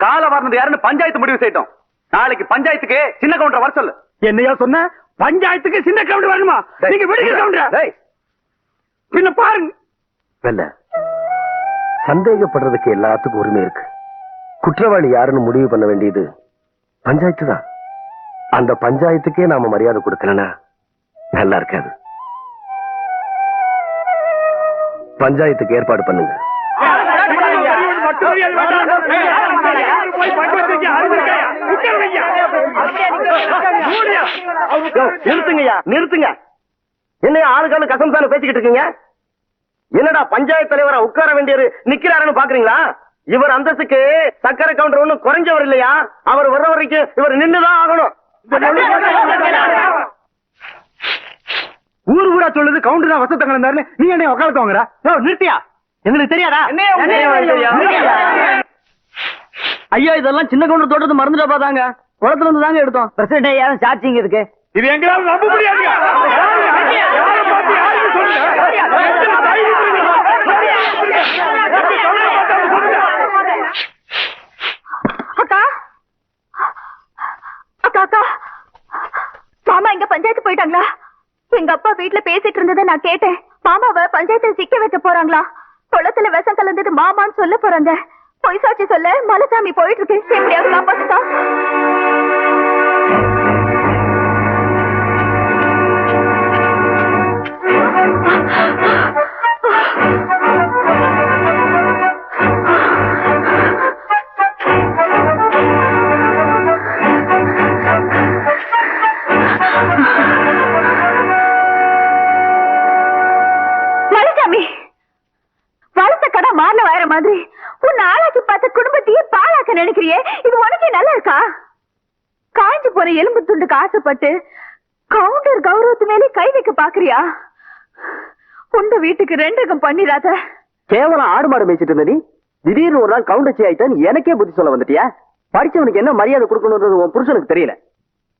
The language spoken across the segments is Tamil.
கால வரது யாருன்னு பஞ்சாயத்து முடிவு செய்யட்டும் நாளைக்கு பஞ்சாயத்துக்கு சின்ன கவுண்டர் வர சொல்லு. என்னையா சொன்ன? பஞ்சாயத்துக்கு சின்ன கவுண்டர் வேணுமா நீங்க விடுங்க கவுண்டர். பின்ன பாருங்க. வெல்ல. சந்தேகப்படுறதுக்கு எல்லாத்துக்கும் உரிமை இருக்கு. குற்றவாளி யாருன்னு முடிவு பண்ண வேண்டியது பஞ்சாயத்து தான். அந்த பஞ்சாயத்துக்கே நாம மரியாதை கொடுக்கலனா நல்லா இருக்காது. பஞ்சாயத்துக்கு ஏற்பாடு பண்ணுங்க. நிறுத்துங்கய்யா நிறுத்துங்க என்னையா ஆளுக்கான கசம்சான பேசிக்கிட்டு இருக்கீங்க என்னடா பஞ்சாயத்து தலைவரா உட்கார வேண்டியவர் நிக்கிறாருன்னு பாக்குறீங்களா இவர் அந்தஸ்துக்கு சக்கரை கவுண்டர் ஒண்ணும் குறைஞ்சவர் இல்லையா அவர் வர்ற வரைக்கும் இவர் நின்னுதான் ஆகணும் ஊர் ஊரா சொல்லுது கவுண்டர் தான் வசத்தங்க இருந்தாருன்னு நீ என்ன உட்காந்து வாங்குற நிறுத்தியா எங்களுக்கு தெரியாதா ஐயா இதெல்லாம் சின்ன கவுண்டர் தோட்டத்தை மறந்துட்டா பாத்தாங்க குளத்துல இருந்து தாங்க எடுத்தோம் பிரசிடண்ட் யாரும் சாட்சிங்க இருக்கு இது எங்களால நம்ப யாருக்கு அக்கா அக்கா அக்கா மாமா இங்க பஞ்சாயத்து போயிட்டாங்களா எங்க அப்பா வீட்ல பேசிட்டு இருந்ததை நான் கேட்டேன் மாமாவை பஞ்சாயத்துல சிக்க வைக்க போறாங்களா குளத்துல விஷம் கலந்தது மாமான்னு சொல்ல போறாங்க. பொய் சாட்சி சொல்ல மலைசாமி போயிட்டு இருக்கு. எப்படியாவது காப்பாத்துட்டா? மாதிரி உன் ஆளாக்கி பார்த்த குடும்பத்தையே பாழாக்க நினைக்கிறியே? இது உனக்கே நல்லா இருக்கா? காய்ஞ்சு போன எலும்பு துண்டுக்கு ஆசைப்பட்டு கவுண்டர் கௌரவத்து மேலே கை வைக்க பாக்குறியா உண்ட வீட்டுக்கு ரெண்டகம் பண்ணிடாத கேவலம் ஆடு மாடு மேய்ச்சிட்டு இருந்த நீ? திடீர்னு ஒரு நாள் கவுண்டச்சி ஆயிட்டான்னு எனக்கே புத்தி சொல்ல வந்துட்டியா? படிச்சவனுக்கு என்ன மரியாதை கொடுக்கணும்ன்றது உன் புருஷனுக்கு தெரியல.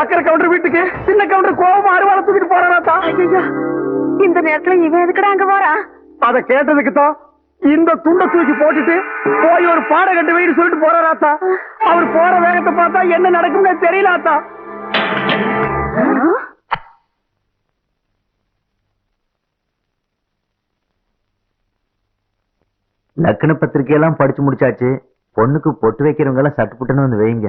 சக்கரை கவுண்டர் வீட்டுக்கு? சின்ன கவுண்டர் கோபமா அருவாளை தூக்கிட்டு போறான் இந்த நேரத்துல இவன் எதுக்குடா அங்க போறான் அத கேட்டதுக்கு தான் இந்த துண்டை தூக்கி போட்டுட்டு போய் ஒரு பாட கட்டு வீடு சொல்லிட்டு போறாராத்தா அவர் போற வேகத்தை பார்த்தா என்ன நடக்கும்னு தெரியல ஆத்தா லக்ன பத்திரிக்கையெல்லாம் படிச்சு முடிச்சாச்சு. பொண்ணுக்கு பொட்டு வைக்கிறவங்க எல்லாம் சட்டு புட்டுன்னு வந்து வைங்க.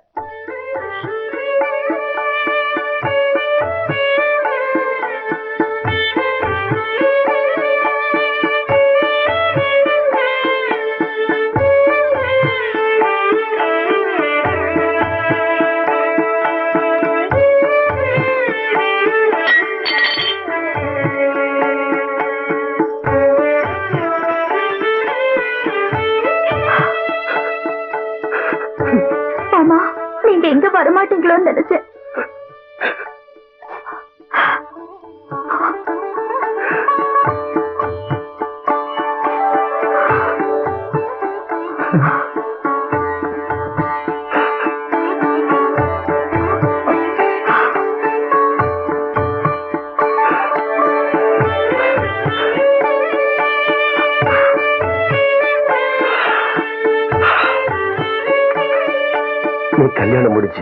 வரமாட்டீங்களோன்னு நினைச்சேன். கல்யாணம் முடிச்சு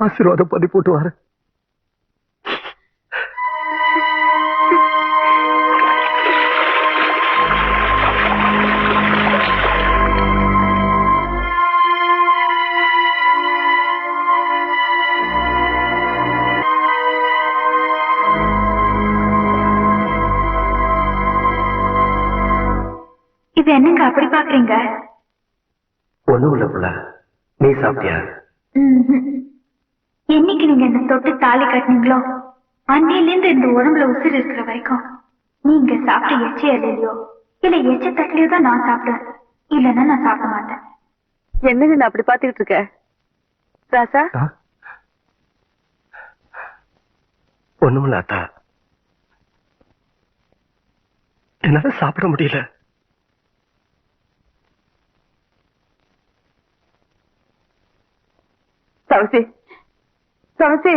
ஆசீர்வாதம் பண்ணி போட்டு வரேன் இது என்னங்க அப்படி பாக்குறீங்க? ஒண்ணும் இல்ல புள்ள. நீ சாப்பிட்டியா. என்னைக்கு நீங்க என்ன தொட்டு தாலி கட்டினீங்களோ? அன்னையில இருந்து இந்த உடம்புல உசுர் இருக்கிற வரைக்கும் நீங்க சாப்பிட்ட எச்ச இலையிலயோ இல்ல எச்ச தட்டிலையோ தான் நான் சாப்பிடுவேன். இல்லைன்னா நான் சாப்பிட மாட்டேன். என்னங்க நான் அப்படி பாத்துக்கிட்டு இருக்க ராசா? ஒண்ணும் இல்ல அத்தா. என்னால சாப்பிட முடியல. சவசி சவசி